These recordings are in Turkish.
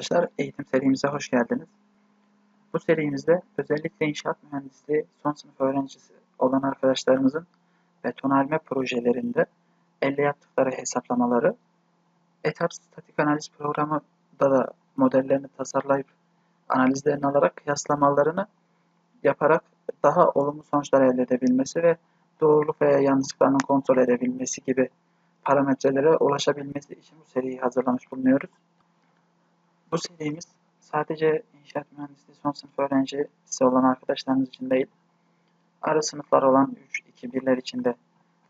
arkadaşlar, eğitim serimize hoş geldiniz. Bu serimizde özellikle inşaat mühendisliği son sınıf öğrencisi olan arkadaşlarımızın betonarme projelerinde elle yaptıkları hesaplamaları, etap statik analiz programı da da modellerini tasarlayıp analizlerini alarak kıyaslamalarını yaparak daha olumlu sonuçlar elde edebilmesi ve doğruluk veya yanlışlıklarını kontrol edebilmesi gibi parametrelere ulaşabilmesi için bu seriyi hazırlamış bulunuyoruz. Bu serimiz sadece inşaat mühendisliği son sınıf öğrencisi olan arkadaşlarımız için değil, ara sınıflar olan 3-2-1'ler için de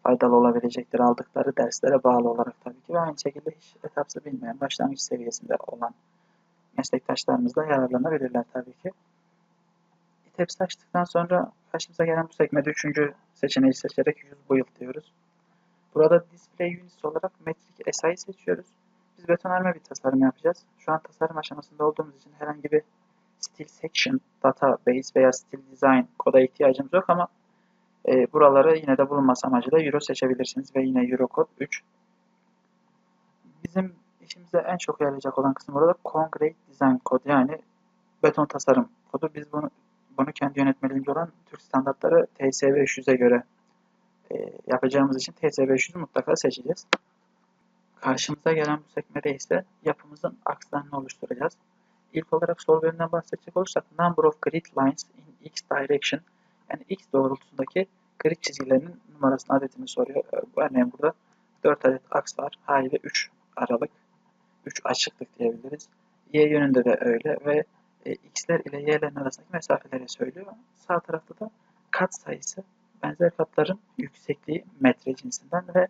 faydalı olabilecektir aldıkları derslere bağlı olarak tabii ki ve aynı şekilde hiç etapsı bilmeyen başlangıç seviyesinde olan meslektaşlarımız da yararlanabilirler tabii ki. İTEPS açtıktan sonra karşımıza gelen bu sekmede üçüncü seçeneği seçerek 100 build diyoruz. Burada display units olarak metrik SI'yi seçiyoruz. Biz betonarme bir tasarım yapacağız. Şu an tasarım aşamasında olduğumuz için herhangi bir steel section, database veya steel design koda ihtiyacımız yok ama e, buraları yine de bulunması amacıyla Euro seçebilirsiniz ve yine Euro kod 3. Bizim işimize en çok yarayacak olan kısım burada Concrete Design kod yani beton tasarım kodu. Biz bunu bunu kendi yönetmeliğimizde olan Türk standartları TS 500'e göre e, yapacağımız için TS 500'ü mutlaka seçeceğiz. Karşımıza gelen bu sekmede ise yapımızın akslarını oluşturacağız. İlk olarak sol bölümden bahsedecek olursak number of grid lines in x direction yani x doğrultusundaki grid çizgilerinin numarasını adetini soruyor. Örneğin burada 4 adet aks var. Haliyle 3 aralık, 3 açıklık diyebiliriz. Y yönünde de öyle ve e, x'ler ile y'lerin arasındaki mesafeleri söylüyor. Sağ tarafta da kat sayısı benzer katların yüksekliği metre cinsinden ve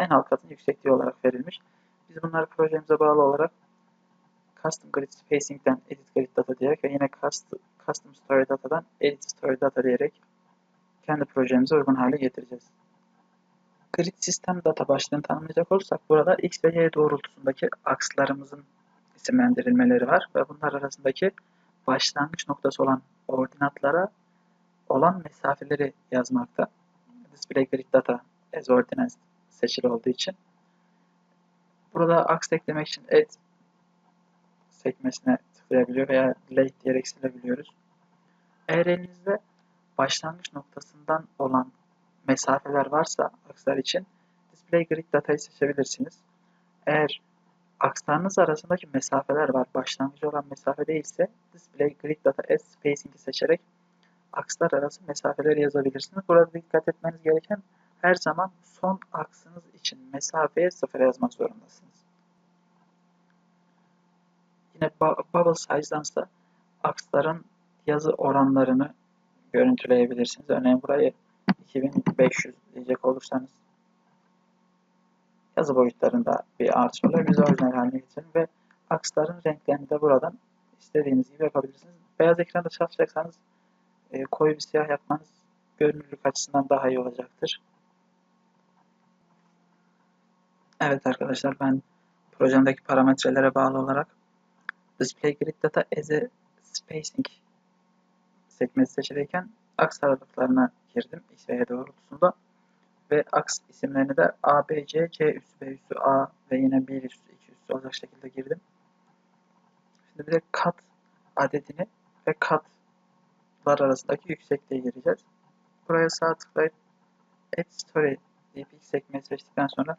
en alt katın yüksekliği olarak verilmiş. Biz bunları projemize bağlı olarak Custom Grid Spacing'den Edit Grid Data diyerek ve yine Custom Story Data'dan Edit Story Data diyerek kendi projemize uygun hale getireceğiz. Grid System Data başlığını tanımlayacak olursak burada X ve Y doğrultusundaki akslarımızın isimlendirilmeleri var ve bunlar arasındaki başlangıç noktası olan ordinatlara olan mesafeleri yazmakta. Display Grid Data as Ordinate seçili olduğu için. Burada aks eklemek için add sekmesine tıklayabiliyor veya delete diyerek silebiliyoruz. Eğer elinizde başlangıç noktasından olan mesafeler varsa akslar için display grid datayı seçebilirsiniz. Eğer akslarınız arasındaki mesafeler var, başlangıcı olan mesafe değilse display grid data as spacing'i seçerek akslar arası mesafeleri yazabilirsiniz. Burada dikkat etmeniz gereken her zaman son aksınız için mesafeye sıfır yazmak zorundasınız. Yine bubble size'dansa aksların yazı oranlarını görüntüleyebilirsiniz. Örneğin burayı 2500 diyecek olursanız yazı boyutlarında bir artış oluyor. Biz orijinal haline getirin ve aksların renklerini de buradan istediğiniz gibi yapabilirsiniz. Beyaz ekranda çalışacaksanız e, koyu bir siyah yapmanız görünürlük açısından daha iyi olacaktır. Evet arkadaşlar ben projemdeki parametrelere bağlı olarak Display Grid Data as a Spacing sekmesi seçilirken aks aralıklarına girdim X ve Y doğrultusunda ve aks isimlerini de A, B, C, C üssü, B üssü, A ve yine 1 üssü, 2 üssü olacak şekilde girdim. Şimdi bir de kat adedini ve katlar arasındaki yüksekliğe gireceğiz. Buraya sağ tıklayıp Add Story deyip X sekmeyi seçtikten sonra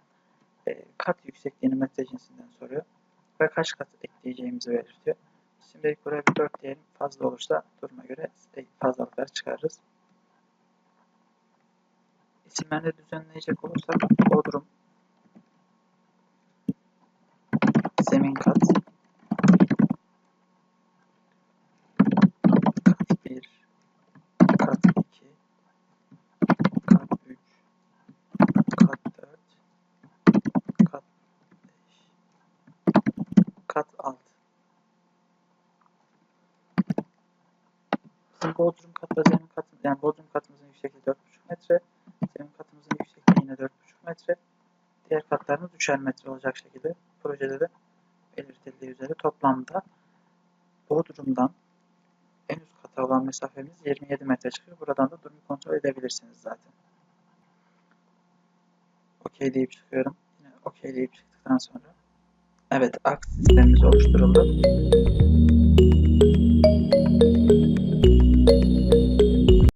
e, kat yüksekliğini metre cinsinden soruyor. Ve kaç kat ekleyeceğimizi belirtiyor. Şimdi buraya bir 4 diyelim. Fazla olursa duruma göre fazlalıkları çıkarırız. İsimlerini düzenleyecek olursak Bodrum zemin kat 1 kat 2 kat 3 kat 4 kat 5 kat 6 Bizim Bodrum katla zemin katı yani Bodrum katımızın yüksekliği 4,5 metre zemin katımızın yüksekliği yine 4,5 metre diğer katlarımız 3'er metre olacak şekilde projede de belirtildiği üzere toplamda Bodrum'dan en üst kata olan mesafemiz 27 metre çıkıyor. Buradan da durumu kontrol edebilirsiniz zaten. OK deyip çıkıyorum. Yine OK deyip çıktıktan sonra evet aks sistemimiz oluşturuldu.